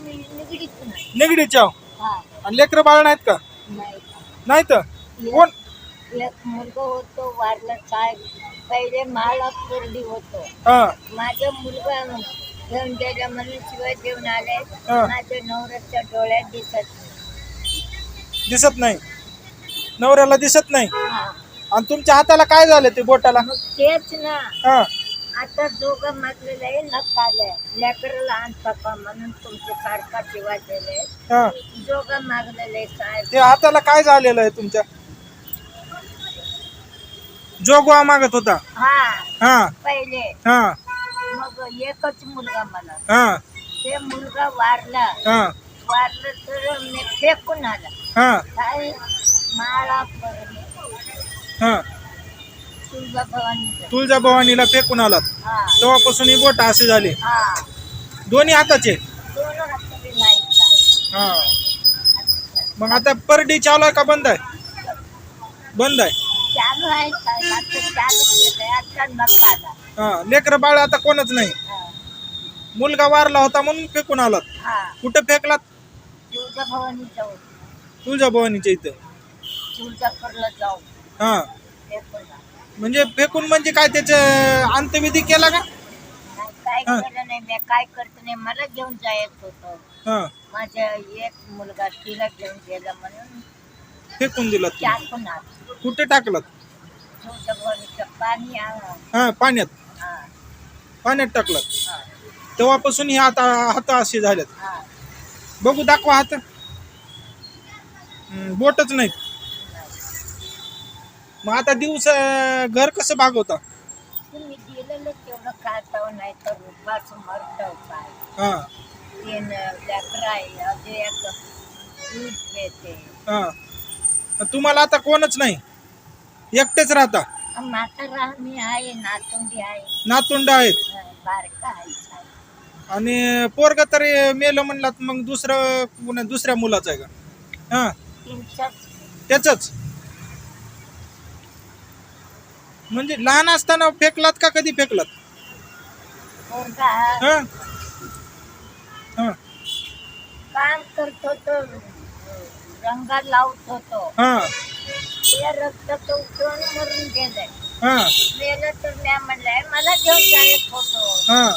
निगडीत हा. आणि लेकरं बाळ नाहीत का? नाही नाही तर कोण? एक मुलगा होतो वारला काय पहिले मला कोरडी होतो. हा. माझा मुलगा घेऊन गेला म्हणून शिवाय देऊन आले. माझ्या नवऱ्याच्या डोळ्यात दिसत दिसत नाही? नवऱ्याला दिसत नाही? हा. आणि तुमच्या हाताला काय झालं ते बोटाला? तेच ना. हा. आता दोघं मागलेलं आहे नकालय लेकराला आणता का म्हणून तुमचे सारखा शिवाय दिले हा. मागलेले साहेब. ते हाताला काय झालेलं आहे तुमच्या? जोगवा मागत होता. हा. हा. पहिले. हा. मग एकच मुलगा मला हा. ते मुलगा वारला. हा. वारलं तर मी फेकून आला. हा. काय माळा पडले. हा. तुळजा भवानी तुळजा भवानीला फेकून आलात. हा. तेव्हापासून ही बोट असे झाले. हा. दोन्ही हाताचे? दोन हाताने नाही काय. हा. मग आता परडी चालू आहे का बंद आहे? बंद आहे. चालू आहे काय आता चालू केलंय. आता नका आला हा. लेकर बाळ आता कोणच नाही. हा. मुलगा वारला होता म्हणून फेकून आलात. हा. कुठं फेकलात? तुळजा भवानी जाऊ तुळजा भवानीच्या इथं. तुळजापूरला जाऊ हा. म्हणजे फेकून म्हणजे काय त्याचं अंत्यविधी केला का? काय हा. केलं नाही मी काय करत नाही मला घेऊन जायचं होतं. हा. माझा एक मुलगा तिला घेऊन गेला म्हणून. फेकून दिलात तुम्ही. आला कुठे भवानीचं पाणी हा पाण्यात? हा. पाण्यात टाकलात? हा. तेव्हापासून हे हात हात असे झालेत. हा. बघू दाखवा हात. बोटच नाही मग आता दिवस घर कसं भागवता? तुम्ही दिलेलं तेवढं खाताव नाही तर उपास मरताव काय? हा. तीन लेकर आहे अजून एक दूध पेते हा. तुम्हाला आता कोणच नाही? एकटेच राहता? म्हातारा मी आहे नातुंडी आहे. नातुंड आहेत. बारका आहे साहेब. आणि पोरग तरी मेलं म्हणलात मग दुसरं पुन्हा दुसऱ्या मुलाचं आहे का? हा. त्याच म्हणजे लहान असताना फेकलात का कधी फेकलात? हा? हा. काम करत होतो. रंगा लावत होतो. हा. ते रक्त तो उकळून मरून गेलंय. हा. गेलं तर मी म्हणलंय मला घेऊन जायचं होतो हा.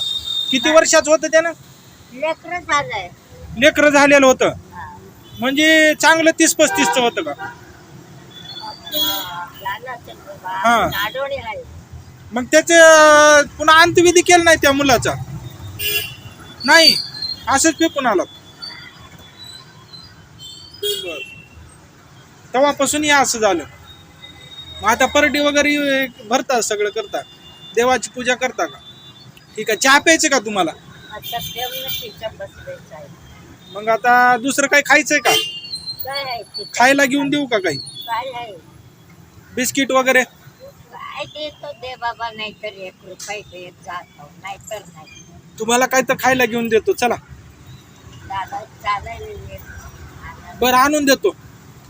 किती वर्षाचं होतं त्यानं? लेकर झालंय. लेकरं झालेलं होतं. म्हणजे चांगलं तीस पस्तीसचं होतं का? हा, मग त्याचे पुन्हा अंत्यविधी केला नाही त्या मुलाचा? नाही. असंच फेकून आला. तेव्हापासून हे असं झालं. मग आता परडी वगैरे भरता सगळं करता देवाची पूजा करता का? ठीक आहे. चहा प्यायचं का तुम्हाला? आता मग आता दुसरं काही खायचंय का? काय आहे ते? खायला घेऊन देऊ का काही? काय आहे? बिस्किट वगैरे? काय देतो दे बाबा नाहीतर एक रुपये देत जातो नाहीतर नाही. तुम्हाला काय तर खायला घेऊन देतो चला. दादा चालायला येत बरं आणून देतो.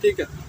ठीक आहे.